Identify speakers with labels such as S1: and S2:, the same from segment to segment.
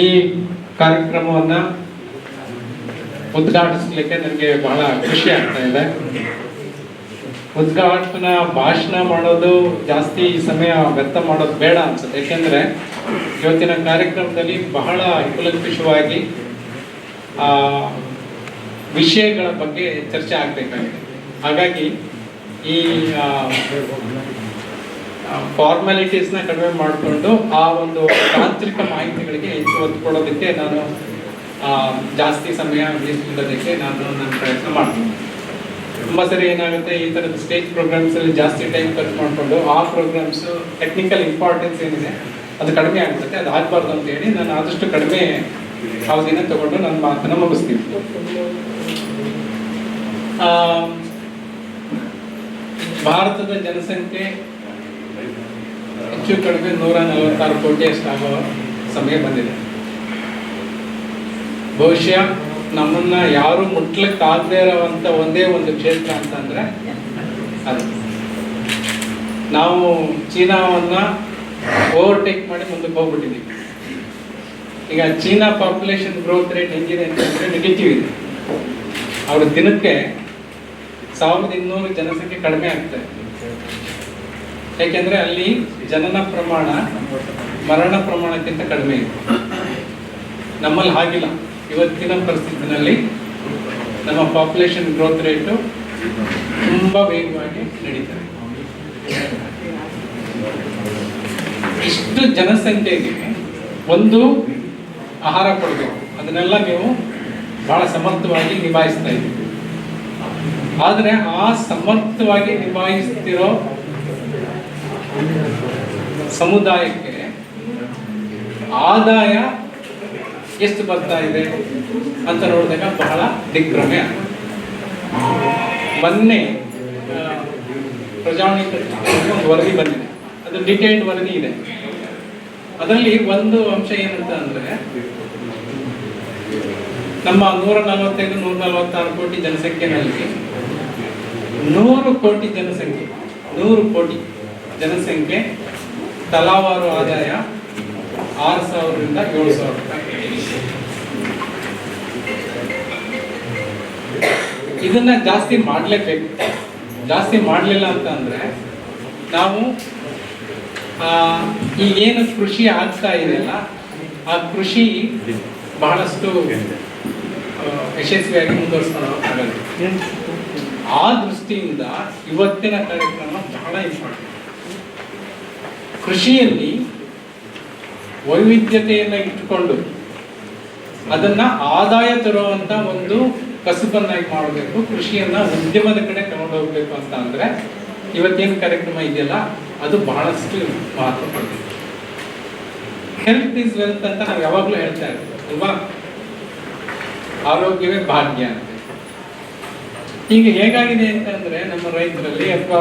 S1: ಈ ಕಾರ್ಯಕ್ರಮವನ್ನ ಉದ್ಘಾಟಿಸ್ಲಿಕ್ಕೆ ನನಗೆ ಬಹಳ ಖುಷಿ ಆಗ್ತಾ ಇದೆ. ಉದ್ಘಾಟನ ಭಾಷಣ ಮಾಡೋದು ಜಾಸ್ತಿ ಸಮಯ ವ್ಯರ್ಥ ಮಾಡೋದು ಬೇಡ ಅನ್ಸುತ್ತೆ. ಯಾಕೆಂದ್ರೆ ಇವತ್ತಿನ ಕಾರ್ಯಕ್ರಮದಲ್ಲಿ ಬಹಳ ಕುಲಂಕುಷವಾಗಿ ವಿಷಯಗಳ ಬಗ್ಗೆ ಚರ್ಚೆ ಆಗ್ಬೇಕಾಗಿದೆ. ಹಾಗಾಗಿ ಈ ಫಾರ್ಮಾಲಿಟೀಸ್ನ ಕಡಿಮೆ ಮಾಡಿಕೊಂಡು ಆ ಒಂದು ತಾಂತ್ರಿಕ ಮಾಹಿತಿಗಳಿಗೆ ಹೆಚ್ಚು ಒತ್ತು ಕೊಡೋದಕ್ಕೆ ನಾನು ಜಾಸ್ತಿ ಸಮಯ ಮೀಸಲಿಡೋದಕ್ಕೆ ನಾನು ನನ್ನ ಪ್ರಯತ್ನ ಮಾಡ್ತೀನಿ. ತುಂಬ ಸರಿ ಏನಾಗುತ್ತೆ, ಈ ಥರದ ಸ್ಟೇಜ್ ಪ್ರೋಗ್ರಾಮ್ಸ್ ಅಲ್ಲಿ ಜಾಸ್ತಿ ಟೈಮ್ ಖರ್ಚು ಮಾಡಿಕೊಂಡು ಆ ಪ್ರೋಗ್ರಾಮ್ಸ್ ಟೆಕ್ನಿಕಲ್ ಇಂಪಾರ್ಟೆನ್ಸ್ ಏನಿದೆ, ಅದು ಕಡಿಮೆ ಆಗುತ್ತೆ ಅದು ಆಗಬಾರ್ದು ಅಂತ ಹೇಳಿ ನಾನು ಆದಷ್ಟು ಕಡಿಮೆ ಅವಧಿನ ತಗೊಂಡು ನನ್ನ ಮಾತನ್ನು ಮುಗಿಸ್ತೀನಿ. ಭಾರತದ ಜನಸಂಖ್ಯೆ ಹೆಚ್ಚು ಕಡಿಮೆ ನೂರ ನಲವತ್ತಾರು ಕೋಟಿ ಅಷ್ಟಾಗೋ ಸಮಯ ಬಂದಿದೆ. ಬಹುಶಃ ನಮ್ಮನ್ನ ಯಾರು ಮುಟ್ಲಿಕ್ಕಾಗದೇ ಇರೋವಂಥ ಒಂದೇ ಒಂದು ಕ್ಷೇತ್ರ ಅಂತಂದ್ರೆ ಅದು. ನಾವು ಚೀನಾವನ್ನ ಓವರ್ಟೇಕ್ ಮಾಡಿ ಮುಂದಕ್ಕೆ ಹೋಗ್ಬಿಟ್ಟಿದ್ದೀವಿ ಈಗ ಚೀನಾ ಪಾಪ್ಯುಲೇಷನ್ ಗ್ರೋತ್ ರೇಟ್ ಹೆಂಗಿದೆ ಅಂತಂದ್ರೆ ನೆಗೆಟಿವ್ ಇದೆ. ಅವ್ರ ದಿನಕ್ಕೆ ಸಾವಿರದ ಇನ್ನೂರು ಜನಸಂಖ್ಯೆ ಕಡಿಮೆ ಆಗ್ತಾ ಇದೆ. ಯಾಕೆಂದ್ರೆ ಅಲ್ಲಿ ಜನನ ಪ್ರಮಾಣ ಮರಣ ಪ್ರಮಾಣಕ್ಕಿಂತ ಕಡಿಮೆ ಇದೆ. ನಮ್ಮಲ್ಲಿ ಹಾಗಿಲ್ಲ. ಇವತ್ತಿನ ಪರಿಸ್ಥಿತಿನಲ್ಲಿ ನಮ್ಮ ಪಾಪ್ಯುಲೇಷನ್ ಗ್ರೋತ್ ರೇಟು ತುಂಬ ವೇಗವಾಗಿ ನಡೀತದೆ ಇಷ್ಟು ಜನಸಂಖ್ಯೆಗೆ ಒಂದು ಆಹಾರ ಕೊಡಬೇಕು. ಅದನ್ನೆಲ್ಲ ನೀವು ಬಹಳ ಸಮರ್ಥವಾಗಿ ನಿಭಾಯಿಸ್ತಾ ಇದ್ದೀವಿ ಆದರೆ ಆ ಸಮರ್ಥವಾಗಿ ನಿಭಾಯಿಸ್ತಿರೋ ಸಮುದಾಯಕ್ಕೆ ಆದಾಯ ಎಷ್ಟು ಬರ್ತಾ ಇದೆ ಅಂತ ನೋಡಿದಾಗ ಬಹಳ ದಿಗ್ಭ್ರಮೆ. ಮೊನ್ನೆ ಪ್ರಜಾವಣಿ ಒಂದು ವರದಿ ಬಂದಿದೆ. ಅದು ಡಿಟೇಲ್ಡ್ ವರದಿ ಇದೆ. ಅದರಲ್ಲಿ ಒಂದು ಅಂಶ ಏನಂತ ಅಂದ್ರೆ, ನಮ್ಮ ನೂರ ನಲವತ್ತೈದು, ನೂರ ನಲವತ್ತಾರು ಕೋಟಿ ಜನಸಂಖ್ಯೆನಲ್ಲಿ ನೂರು ಕೋಟಿ ಜನಸಂಖ್ಯೆ, ನೂರು ಕೋಟಿ. ಜನಸಂಖ್ಯೆ ತಲಾವಾರು ಆದಾಯ ಆರು ಸಾವಿರದಿಂದ ಏಳು ಸಾವಿರ. ಇದನ್ನ ಜಾಸ್ತಿ ಮಾಡಲೇಬೇಕು. ಜಾಸ್ತಿ ಮಾಡಲಿಲ್ಲ ಅಂತ ಅಂದ್ರೆ ನಾವು ಆ, ಈ ಏನು ಕೃಷಿ ಆಗ್ತಾ ಇದೆಯಲ್ಲ ಆ ಕೃಷಿ ಬಹಳಷ್ಟು ಯಶಸ್ವಿಯಾಗಿ ಮುಂದುವರಿಸ್ಕೊಂಡು. ಆ ದೃಷ್ಟಿಯಿಂದ ಇವತ್ತಿನ ಕಾರ್ಯಕ್ರಮ ಬಹಳ ಇಂಪಾರ್ಟೆಂಟ್ ಕೃಷಿಯಲ್ಲಿ ವೈವಿಧ್ಯತೆಯನ್ನು ಇಟ್ಟುಕೊಂಡು ಅದನ್ನ ಆದಾಯ ತರುವಂತ ಒಂದು ಕಸುಬನ್ನಾಗಿ ಮಾಡಬೇಕು, ಕೃಷಿಯನ್ನ ಉದ್ಯಮದ ಕಡೆ ತಗೊಂಡು ಹೋಗ್ಬೇಕು ಅಂತ ಅಂದ್ರೆ ಇವತ್ತೇನು ಕಾರ್ಯಕ್ರಮ ಇದೆಯಲ್ಲ, ಅದು ಬಹಳಷ್ಟು ಮಹತ್ವ ಪಡೆದಿದೆ ಹೆಲ್ತ್ ಇಸ್ ವೆಲ್ತ್ ಅಂತ ನಾವು ಯಾವಾಗಲೂ ಹೇಳ್ತಾ ಇರ್ತೀವಿ, ಅಲ್ವಾ? ಆರೋಗ್ಯವೇ ಭಾಗ್ಯ ಅಂತ. ಈಗ ಹೇಗಾಗಿದೆ ಅಂತಂದ್ರೆ ನಮ್ಮ ರೈತರಲ್ಲಿ ಅಥವಾ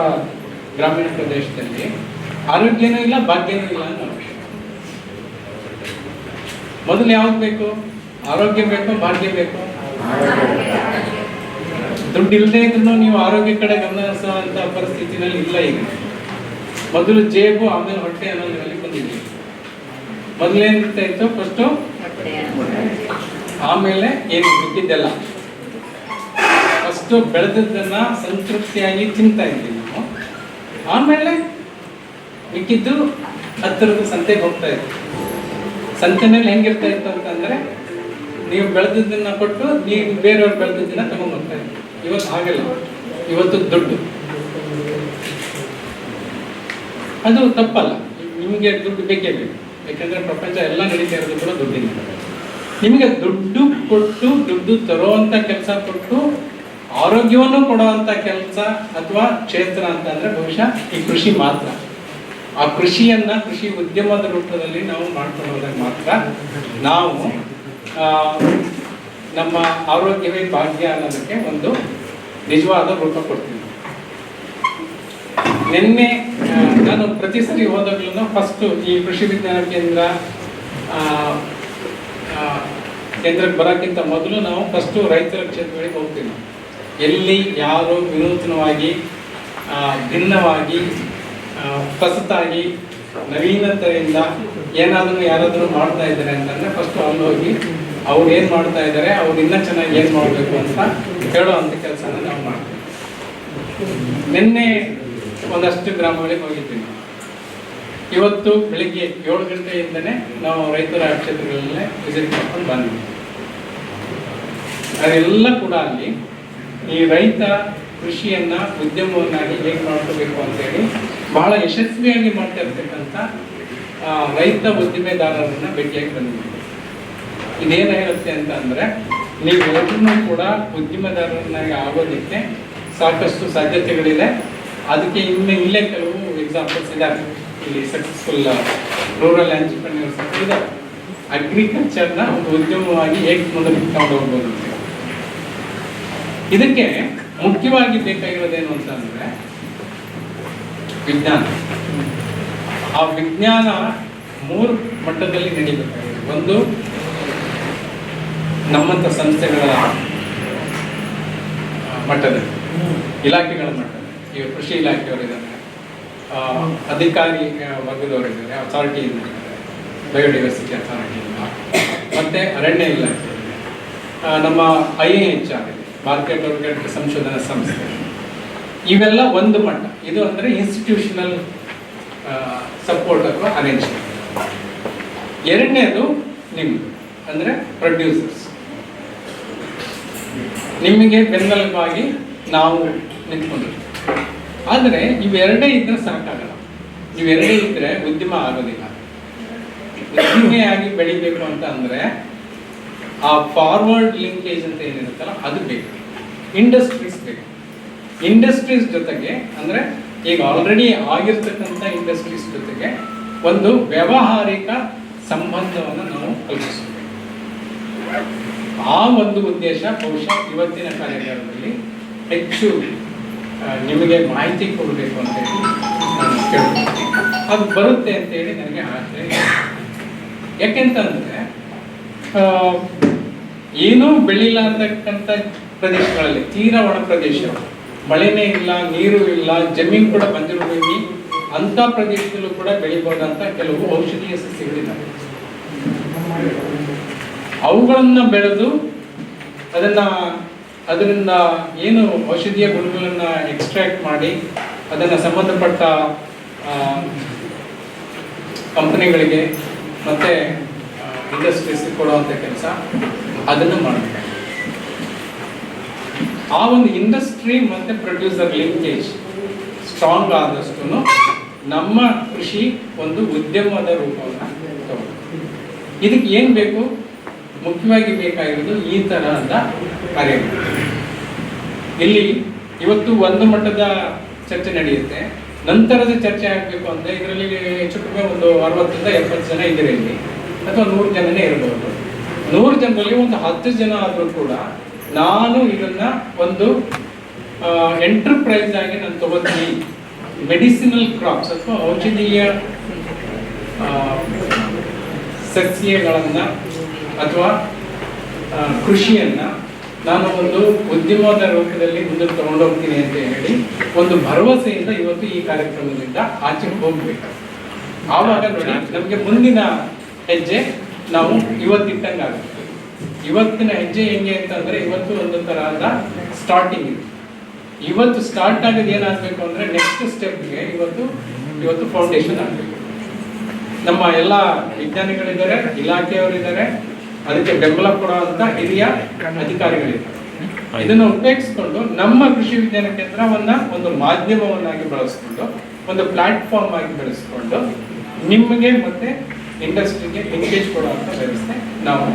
S1: ಗ್ರಾಮೀಣ ಪ್ರದೇಶದಲ್ಲಿ ಆರೋಗ್ಯನೂ ಇಲ್ಲ, ಭಾಗ್ಯನೂ ಇಲ್ಲ ಅನ್ನೋ ವಿಷಯ ಮೊದಲು ಯಾವ್ದು ಬೇಕು? ಆರೋಗ್ಯ ಬೇಕು, ಭಾಗ್ಯ ಬೇಕು? ದುಡ್ಡು ಇಲ್ಲದೆ ಇದ್ರು ನೀವು ಆರೋಗ್ಯ ಕಡೆ ಗಮನ ಹರಿಸುವಂತ ಪರಿಸ್ಥಿತಿನಲ್ಲಿ ಇಲ್ಲ ಈಗ. ಮೊದಲು ಜೇಬು, ಆಮೇಲೆ ಹೊಟ್ಟೆ ಅನ್ನೋದ್ರಲ್ಲಿ ಬಂದಿದೆ ಮೊದಲೇನಿರ್ತಾ ಇತ್ತು? ಫಸ್ಟು ಆಮೇಲೆ ಏನು ಬಿಟ್ಟಿದ್ದೆಲ್ಲ ಫಸ್ಟು ಬೆಳೆದದ್ದನ್ನ ಸಂತೃಪ್ತಿಯಾಗಿ ತಿಂತಾ ಇದ್ವಿ ನಾವು. ಆಮೇಲೆ ಮಿಕ್ಕಿದ್ದು ಹತ್ತಿರದ ಸಂತೆಗೆ ಹೋಗ್ತಾ ಇತ್ತು ಸಂತೆ ಮೇಲೆ ಹೆಂಗಿರ್ತಾ ಇತ್ತು ಅಂತಂದ್ರೆ ನೀವು ಬೆಳೆದಿದ್ದನ್ನ ಕೊಟ್ಟು ನೀವು ಬೇರೆಯವ್ರು ಬೆಳೆದಿದ್ದನ್ನ ತಗೊಂಡ್ ಹೋಗ್ತಾ ಇತ್ತು ಇವತ್ತು ಹಾಗಲ್ಲ. ಇವತ್ತು ದುಡ್ಡು. ಅದು ತಪ್ಪಲ್ಲ. ನಿಮಗೆ ದುಡ್ಡು ಬೇಕೇ ಬೇಕು. ಯಾಕಂದ್ರೆ ಪ್ರಪಂಚ ಎಲ್ಲ ನಡೀತಾ ಇರೋದು ಕೂಡ ದುಡ್ಡಿನ ನಿಮಗೆ ದುಡ್ಡು ಕೊಟ್ಟು ದುಡ್ಡು ತರುವಂತ ಕೆಲಸ ಕೊಟ್ಟು ಆರೋಗ್ಯವನ್ನು ಕೊಡುವಂತ ಕೆಲಸ ಅಥವಾ ಕ್ಷೇತ್ರ ಅಂತ ಅಂದ್ರೆ ಬಹುಶಃ ಈ ಕೃಷಿ ಮಾತ್ರ. ಆ ಕೃಷಿಯನ್ನ, ಕೃಷಿ ಉದ್ಯಮದ ರೂಪದಲ್ಲಿ ನಾವು ಮಾಡ್ಕೊಂಡು ಹೋದಾಗ ಮಾತ್ರ ನಾವು ನಮ್ಮ ಆರೋಗ್ಯವೇ ಭಾಗ್ಯ ಅನ್ನೋದಕ್ಕೆ ಒಂದು ನಿಜವಾದ ರೂಪ ಕೊಡ್ತೀವಿ. ನಿನ್ನೆ ನಾನು ಪ್ರತಿ ಸರಿ ಹೋದಾಗ್ಲೂ ಫಸ್ಟ್ ಈ ಕೃಷಿ ವಿಜ್ಞಾನ ಕೇಂದ್ರ ಕೇಂದ್ರಕ್ಕೆ ಬರೋಕ್ಕಿಂತ ಮೊದಲು ನಾವು ಫಸ್ಟ್ ರೈತರ ಕ್ಷೇತ್ರಗಳಿಗೆ ಹೋಗ್ತೀವಿ. ಎಲ್ಲಿ ಯಾರು ವಿನೂತನವಾಗಿ ಭಿನ್ನವಾಗಿ ಹೊಸತಾಗಿ ನವೀನತೆಯಿಂದ ಏನಾದರೂ ಯಾರಾದರೂ ಮಾಡ್ತಾ ಇದ್ದಾರೆ ಅಂತಂದರೆ ಫಸ್ಟ್ ಅಲ್ಲಿ ಹೋಗಿ ಅವ್ರು ಏನು ಮಾಡ್ತಾ ಇದ್ದಾರೆ, ಅವ್ರು ಇನ್ನೂ ಚೆನ್ನಾಗಿ ಏನು ಮಾಡಬೇಕು ಅಂತ ಹೇಳೋ ಅಂತ ಕೆಲಸನ ನಾವು ಮಾಡ್ತೀವಿ. ನಿನ್ನೆ ಒಂದಷ್ಟು ಗ್ರಾಮಗಳಿಗೆ ಹೋಗಿದ್ದೀನಿ ಇವತ್ತು ಬೆಳಿಗ್ಗೆ ಏಳು ಗಂಟೆಯಿಂದನೇ ನಾವು ರೈತರ ಕ್ಷೇತ್ರಗಳಲ್ಲೇ ವಿಸಿಟ್ ಮಾಡ್ಕೊಂಡು ಬಂದಿದ್ದೀವಿ ಅದೆಲ್ಲ ಕೂಡ ಅಲ್ಲಿ ಈ ರೈತ ಕೃಷಿಯನ್ನ ಉದ್ಯಮವನ್ನಾಗಿ ಹೇಗೆ ಮಾಡ್ಕೋಬೇಕು ಅಂತೇಳಿ ಬಹಳ ಯಶಸ್ವಿಯಾಗಿ ಮಾಡ್ತಾ ಇರ್ತಕ್ಕಂಥ ಆ, ರೈತ ಉದ್ದಿಮೆದಾರರನ್ನು ಭೇಟಿಯಾಗಿ ಬಂದಿದ್ದೀವಿ. ಇದೇನು ಹೇಳುತ್ತೆ ಅಂತ ಅಂದರೆ ನೀವು ಎಲ್ಲರೂ ಕೂಡ ಉದ್ಯಮದಾರರನ್ನಾಗಿ ಆಗೋದಕ್ಕೆ ಸಾಕಷ್ಟು ಸಾಧ್ಯತೆಗಳಿದೆ. ಅದಕ್ಕೆ ಇನ್ನು ಇಲ್ಲೇ ಕೆಲವು ಎಕ್ಸಾಂಪಲ್ಸ್ ಇದೆ ಇಲ್ಲಿ ಸಕ್ಸಸ್ಫುಲ್ ರೂರಲ್ ಆಂಟರ್ಪ್ರಿನಿಯರ್ಸ್ ಇದೆ ಅಗ್ರಿಕಲ್ಚರ್ನ ಒಂದು ಉದ್ಯಮವಾಗಿ ಹೇಗೆ ಮುಂದೆ ಹೋಗ್ಬೋದು. ಇದಕ್ಕೆ ಮುಖ್ಯವಾಗಿ ಬೇಕಾಗಿರೋದೇನು ಅಂತ ಅಂದ್ರೆ ವಿಜ್ಞಾನ. ಆ ವಿಜ್ಞಾನ ಮೂರು ಮಟ್ಟದಲ್ಲಿ ನಡೀಬೇಕಾಗಿದೆ. ಒಂದು, ನಮ್ಮಂಥ ಸಂಸ್ಥೆಗಳ ಮಟ್ಟದಲ್ಲಿ ಇಲಾಖೆಗಳ ಮಟ್ಟದಲ್ಲಿ ಈಗ ಕೃಷಿ ಇಲಾಖೆಯವರಿದ್ದಾರೆ ಅಧಿಕಾರಿ ವರ್ಗದವರಿದ್ದಾರೆ ಇದ್ದಾರೆ. ಬಯೋಡೈವರ್ಸಿಟಿ ಅಥಾರಿಟಿಯಿಂದ ಮತ್ತೆ ಅರಣ್ಯ ಇಲಾಖೆ ನಮ್ಮ ಐ ಎ ಎಚ್ ಆರ್ ಇದೆ. ಮಾರ್ಕೆಟ್ ಮಾರ್ಕೆಟ್ ಸಂಶೋಧನಾ ಸಂಸ್ಥೆ. ಇವೆಲ್ಲ ಒಂದು ಮಟ್ಟ. ಇದು ಅಂದರೆ ಇನ್ಸ್ಟಿಟ್ಯೂಷನಲ್ ಸಪೋರ್ಟ್ ಅಥವಾ ಅರೇಂಜ್ಮೆಂಟ್ ಎರಡನೇದು ನಿಮ್ಮದು ಅಂದರೆ ಪ್ರೊಡ್ಯೂಸರ್ಸ್ ನಿಮಗೆ ಬೆನ್ನೆಲುಬಾಗಿ ನಾವು ನಿಂತ್ಕೊಂಡಿರ್ತೀವಿ ಆದರೆ ಇವೆರಡೇ ಇದ್ರೆ ಸಾಕಾಗಲ್ಲ. ಇವೆರಡೇ ಇದ್ದರೆ ಉದ್ಯಮ ಆಗೋದಿಲ್ಲ. ಉದ್ಯಮೆಯಾಗಿ ಬೆಳಿಬೇಕು ಅಂತ ಅಂದ್ರೆ ಆ ಫಾರ್ವರ್ಡ್ ಲಿಂಕೇಜ್ ಅಂತ ಏನಿರುತ್ತಲ್ಲ, ಅದು ಬೇಕು. ಇಂಡಸ್ಟ್ರೀಸ್ ಬೇಕು. ಇಂಡಸ್ಟ್ರೀಸ್ ಜೊತೆಗೆ, ಅಂದ್ರೆ ಈಗ ಆಲ್ರೆಡಿ ಆಗಿರ್ತಕ್ಕಂಥ ಇಂಡಸ್ಟ್ರೀಸ್ ಜೊತೆಗೆ ಒಂದು ವ್ಯಾವಹಾರಿಕ ಸಂಬಂಧವನ್ನು ನಾವು ಕಲ್ಪಿಸಬೇಕು. ಆ ಒಂದು ಉದ್ದೇಶ ಬಹುಶಃ ಇವತ್ತಿನ ಕಾರ್ಯಕ್ರಮದಲ್ಲಿ ಹೆಚ್ಚು ನಿಮಗೆ ಮಾಹಿತಿ ಕೊಡಬೇಕು ಅಂತ ಹೇಳಿ ನಾನು ಕೇಳ್ತೀನಿ ಅದು ಬರುತ್ತೆ ಅಂತ ಹೇಳಿ ನನಗೆ ಇದೆ. ಯಾಕೆಂತಂದ್ರೆ ಏನೂ ಬೆಳಿಲ್ಲ ಅಂತಕ್ಕಂಥ ಪ್ರದೇಶಗಳಲ್ಲಿ, ತೀರಾ ಒಣ ಪ್ರದೇಶ ಮಳೆನೇ ಇಲ್ಲ, ನೀರು ಇಲ್ಲ, ಜಮೀನು ಕೂಡ ಬಂದಿರೋ ಭೂಮಿ ಅಂತ ಪ್ರದೇಶದಲ್ಲೂ ಕೂಡ ಬೆಳಿಬಹುದಂತ ಕೆಲವು ಔಷಧೀಯ ಸಸ್ಯಗಳಿದ್ದಾವೆ ಅವುಗಳನ್ನು ಬೆಳೆದು ಅದನ್ನ, ಅದರಿಂದ ಏನು ಔಷಧೀಯ ಗುಣಗಳನ್ನು ಎಕ್ಸ್ಟ್ರಾಕ್ಟ್ ಮಾಡಿ, ಅದನ್ನ ಸಂಬಂಧಪಟ್ಟ ಕಂಪನಿಗಳಿಗೆ ಮತ್ತೆ ಇಂಡಸ್ಟ್ರೀಸ್ ಕೊಡುವಂಥ ಕೆಲಸ. ಅದನ್ನು ಮಾಡಬೇಕು ಆ ಒಂದು ಇಂಡಸ್ಟ್ರಿ ಮತ್ತೆ ಪ್ರೊಡ್ಯೂಸರ್ ಲಿಂಕೇಜ್ ಸ್ಟ್ರಾಂಗ್ ಆದಷ್ಟು ನಮ್ಮ ಕೃಷಿ ಒಂದು ಉದ್ಯಮದ ರೂಪವನ್ನು ಇದಕ್ಕೆ ಏನು ಬೇಕು? ಮುಖ್ಯವಾಗಿ ಬೇಕಾಗಿರೋದು ಈ ತರಹದ ಕಾರ್ಯ ಇಲ್ಲಿ ಇವತ್ತು ಒಂದು ಮಟ್ಟದ ಚರ್ಚೆ ನಡೆಯುತ್ತೆ. ನಂತರದ ಚರ್ಚೆ ಆಗಬೇಕು ಅಂದ್ರೆ ಇದರಲ್ಲಿ ಹೆಚ್ಚು ಕಡಿಮೆ ಒಂದು ಅರವತ್ತರಿಂದ ಎಪ್ಪತ್ತು ಜನ ಇದ್ದೀರಿ ಇಲ್ಲಿ. ಅಥವಾ ನೂರು ಜನನೇ ಇರಬಹುದು ಜನರಲ್ಲಿ ಒಂದು ಹತ್ತು ಜನ ಆದರೂ ಕೂಡ ನಾನು ಇದನ್ನ ಒಂದು ಎಂಟರ್ಪ್ರೈಸ್ ಆಗಿ ನಾನು ತಗೋತೀನಿ ಮೆಡಿಸಿನಲ್ ಕ್ರಾಪ್ಸ್ ಅಥವಾ ಔಷಧೀಯ ಸಸ್ಯಗಳನ್ನ ಅಥವಾ ಕೃಷಿಯನ್ನ ನಾನು ಒಂದು ಉದ್ಯಮದ ರೂಪದಲ್ಲಿ ಮುಂದೆ ತಗೊಂಡೋಗ್ತೀನಿ ಅಂತ ಹೇಳಿ ಒಂದು ಭರವಸೆಯಿಂದ ಇವತ್ತು ಈ ಕಾರ್ಯಕ್ರಮದಿಂದ ಆಚೆ ಹೋಗ್ಬೇಕು. ಆವಾಗ ನೋಡಿ, ನಮಗೆ ಮುಂದಿನ ಹೆಜ್ಜೆ ನಾವು ಇವತ್ತಿಟ್ಟಂಗಾಗುತ್ತೆ. ಇವತ್ತಿನ ಹೆಜ್ಜೆ ಹೆಂಗೆ ಅಂತಂದ್ರೆ ಇವತ್ತು ಒಂದು ತರಹದ ಸ್ಟಾರ್ಟಿಂಗ್ ಇದೆ. ಇವತ್ತು ಸ್ಟಾರ್ಟ್ ಆಗೋದು ಏನಾಗಬೇಕು ಅಂದ್ರೆ ನೆಕ್ಸ್ಟ್ ಸ್ಟೆಪ್ಗೆ ಇವತ್ತು ಇವತ್ತು ಫೌಂಡೇಶನ್ ಆಗಬೇಕು. ನಮ್ಮ ಎಲ್ಲ ವಿಜ್ಞಾನಿಗಳಿದ್ದಾರೆ, ಇಲಾಖೆಯವರಿದ್ದಾರೆ, ಅದಕ್ಕೆ ಬೆಂಬಲ ಕೊಡುವಂತ ಹಿರಿಯ ಅಧಿಕಾರಿಗಳಿದ್ದಾರೆ. ಇದನ್ನು ಉಪಯೋಗಿಸ್ಕೊಂಡು ನಮ್ಮ ಕೃಷಿ ವಿಜ್ಞಾನ ಕೇಂದ್ರವನ್ನ ಒಂದು ಮಾಧ್ಯಮವನ್ನಾಗಿ ಬಳಸ್ಕೊಂಡು, ಒಂದು ಪ್ಲಾಟ್ಫಾರ್ಮ್ ಆಗಿ ಬೆಳೆಸ್ಕೊಂಡು ನಿಮಗೆ ಮತ್ತೆ ಇಂಡಸ್ಟ್ರಿಗೆ ಎಂಗೇಜ್ ಕೊಡುವಂತ ವ್ಯವಸ್ಥೆ ನಾವು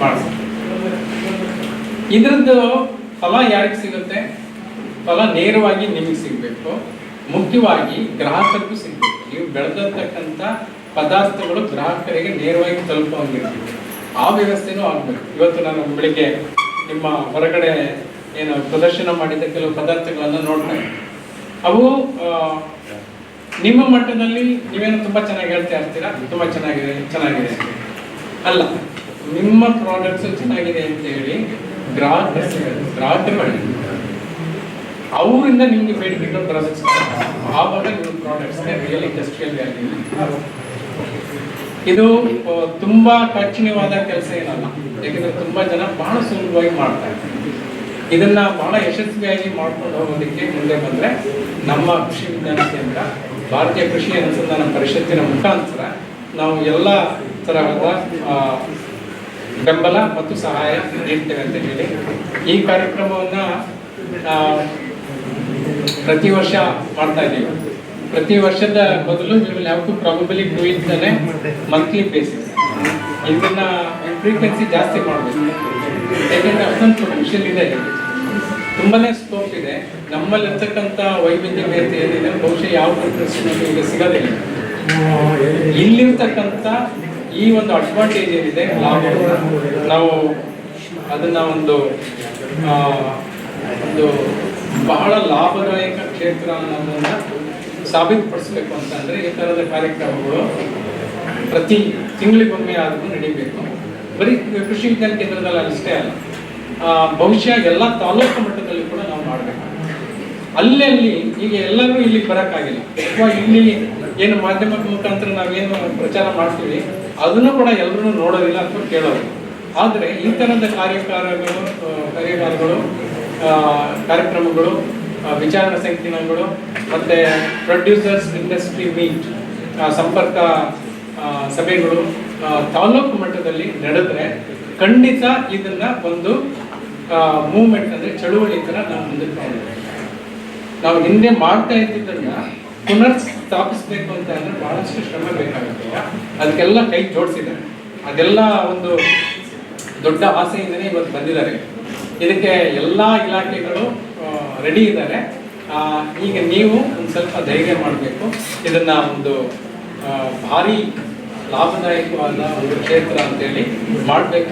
S1: ಮಾಡಿಸ್ತೀವಿ ಇದರದ್ದು ಫಲ ಯಾರಿಗೆ ಸಿಗುತ್ತೆ? ಫಲ ನೇರವಾಗಿ ನಿಮಗೆ ಸಿಗಬೇಕು. ಮುಖ್ಯವಾಗಿ ಗ್ರಾಹಕರಿಗೂ ಸಿಗಬೇಕು. ನೀವು ಬೆಳೆದಿರ್ತಕ್ಕಂಥ ಪದಾರ್ಥಗಳು ಗ್ರಾಹಕರಿಗೆ ನೇರವಾಗಿ ತಲುಪುವಂಗಿರ್ಬೇಕು ಆ ವ್ಯವಸ್ಥೆನೂ ಆಗಬೇಕು. ಇವತ್ತು ನಾನು ಬೆಳಿಗ್ಗೆ ನಿಮ್ಮ ಹೊರಗಡೆ ಏನು ಪ್ರದರ್ಶನ ಮಾಡಿದ ಕೆಲವು ಪದಾರ್ಥಗಳನ್ನು ನೋಡ್ತಾ ಇದ್ದೆ. ಅವು ನಿಮ್ಮ ಮಟ್ಟದಲ್ಲಿ ನೀವೇನು ತುಂಬಾ ಚೆನ್ನಾಗಿ ಹೇಳ್ತಾ ಇರ್ತೀರಾ? ತುಂಬಾ ಚೆನ್ನಾಗಿದೆ ಚೆನ್ನಾಗಿದೆ ಅಲ್ಲ ನಿಮ್ಮ ಪ್ರಾಡಕ್ಟ್ಸ್ ಚೆನ್ನಾಗಿದೆ ಅಂತ ಹೇಳಿ ಗ್ರಾಹಕರು ಹೇಳಿದ್ರು ಅವರಿಂದ ನಿಮಗೆ ಬೇಡಿಕೆ ಆಗುತ್ತೆ. ಆವಾಗ ನಿಮ್ಮ ಪ್ರಾಡಕ್ಟ್ಸ್ಗೆ ರಿಯಲ್ ಇಂಡಸ್ಟ್ರಿಯಲ್ ವ್ಯಾಲ್ಯೂ ಇದು ತುಂಬಾ ಕಠಿಣವಾದ ಕೆಲಸ ಏನಲ್ಲ. ಯಾಕಂದ್ರೆ ತುಂಬಾ ಜನ ಬಹಳ ಸುಲಭವಾಗಿ ಮಾಡ್ತಾರೆ ಇದನ್ನ ಬಹಳ ಯಶಸ್ವಿಯಾಗಿ ಮಾಡ್ಕೊಂಡು ಹೋಗೋದಕ್ಕೆ ಮುಂದೆ ಬಂದ್ರೆ ನಮ್ಮ ಕೃಷಿ ವಿಜ್ಞಾನ ಕೇಂದ್ರ, ಭಾರತೀಯ ಕೃಷಿ ಅನುಸಂಧಾನ ಪರಿಷತ್ತಿನ ಮುಖಾಂತರ ನಾವು ಎಲ್ಲ ತರಹದ ಬೆಂಬಲ ಮತ್ತು ಸಹಾಯ ನೀಡ್ತೇವೆ ಅಂತ ಹೇಳಿ. ಈ ಕಾರ್ಯಕ್ರಮವನ್ನ ಪ್ರತಿ ವರ್ಷ ಮಾಡ್ತಾ ಇದ್ದೀವಿ. ಪ್ರತಿ ವರ್ಷದ ಬದಲು ನಿಮ್ಮಲ್ಲಿ ಯಾವತ್ತೂ probably do it monthly basis ಇದನ್ನ ಫ್ರೀಕ್ವೆನ್ಸಿ ಜಾಸ್ತಿ ಮಾಡಬೇಕು. ಯಾಕೆಂದರೆ ಅಷ್ಟೊಂದು ಪೊಟೆನ್ಷಿಯಲ್ ಇದೆ ತುಂಬಾನೇ ಸ್ಕೋಪ್ ಇದೆ. ನಮ್ಮಲ್ಲಿರ್ತಕ್ಕಂಥ ವೈವಿಧ್ಯತೆ ಏನಿದೆ, ಬಹುಶಃ ಯಾವ ಪ್ರಶ್ನೆ ಈಗ ಸಿಗೋದಿಲ್ಲ. ಇಲ್ಲಿರ್ತಕ್ಕಂಥ ಈ ಒಂದು ಅಡ್ವಾಂಟೇಜ್ ಏನಿದೆ, ನಾವು ಅದನ್ನ ಒಂದು ಒಂದು ಬಹಳ ಲಾಭದಾಯಕ ಕ್ಷೇತ್ರ ಅನ್ನೋದನ್ನ ಸಾಬೀತುಪಡಿಸ್ಬೇಕು ಅಂತಂದ್ರೆ ಈ ತರದ ಕಾರ್ಯಕ್ರಮಗಳು ಪ್ರತಿ ತಿಂಗಳಿಗೊಮ್ಮೆ ಆದರೂ ನಡಿಬೇಕು. ಬರೀ ಕೃಷಿ ವಿಜ್ಞಾನ ಕೇಂದ್ರದಲ್ಲಿ ಅಷ್ಟೇ ಅಲ್ಲ ಬಹುಶಃ ಎಲ್ಲ ತಾಲೂಕು ಮಟ್ಟದಲ್ಲಿ ಕೂಡ ನಾವು ಮಾಡಬೇಕು. ಅಲ್ಲಲ್ಲಿ ಈಗ ಎಲ್ಲರೂ ಇಲ್ಲಿ ಬರೋಕ್ಕಾಗಿಲ್ಲ. ಅಥವಾ ಇಲ್ಲಿ ಏನು ಮಾಧ್ಯಮದ ಮುಖಾಂತರ ನಾವೇನು ಪ್ರಚಾರ ಮಾಡ್ತೀವಿ ಅದನ್ನು ಕೂಡ ಎಲ್ಲರೂ ನೋಡೋದಿಲ್ಲ ಅಥವಾ ಕೇಳೋದು ಆದರೆ ಈ ಥರದ ಕಾರ್ಯಕಾರಗಳು ಕಾರ್ಯಕಾರಗಳು ಕಾರ್ಯಕ್ರಮಗಳು ವಿಚಾರ ಸಂಕೀರ್ಣಗಳು, ಮತ್ತು ಪ್ರೊಡ್ಯೂಸರ್ಸ್ ಇಂಡಸ್ಟ್ರಿ ಮೀಟ್ ಸಂಪರ್ಕ ಸಭೆಗಳು ತಾಲೂಕು ಮಟ್ಟದಲ್ಲಿ ನಡೆದ್ರೆ ಖಂಡಿತ ಇದನ್ನ ಒಂದು ಮೂವ್ಮೆಂಟ್ ಅಂದರೆ ಚಳುವಳಿ ಥರ ನಾವು ಮುಂದಕ್ಕೆ ನಾವು ಹಿಂದೆ ಮಾಡ್ತಾ ಇದ್ದಿದ್ದನ್ನು ಪುನರ್ ಸ್ಥಾಪಿಸ್ಬೇಕು ಅಂತ ಅಂದ್ರೆ ಬಹಳಷ್ಟು ಶ್ರಮ ಬೇಕಾಗುತ್ತೆ ಅದಕ್ಕೆಲ್ಲ ಕೈ ಜೋಡಿಸಿದ್ದಾರೆ. ಅದೆಲ್ಲ ಒಂದು ದೊಡ್ಡ ಆಸೆಯಿಂದನೇ ಇವತ್ತು ಬಂದಿದ್ದಾರೆ. ಇದಕ್ಕೆ ಎಲ್ಲ ಇಲಾಖೆಗಳು ರೆಡಿ ಇದ್ದಾರೆ. ಈಗ ನೀವು ಒಂದು ಸ್ವಲ್ಪ ಧೈರ್ಯ ಮಾಡಬೇಕು. ಇದನ್ನ ಒಂದು ಭಾರಿ ಲಾಭದಾಯಕವಾದ ಒಂದು ಕ್ಷೇತ್ರ ಅಂತೇಳಿ ಮಾಡಬೇಕು.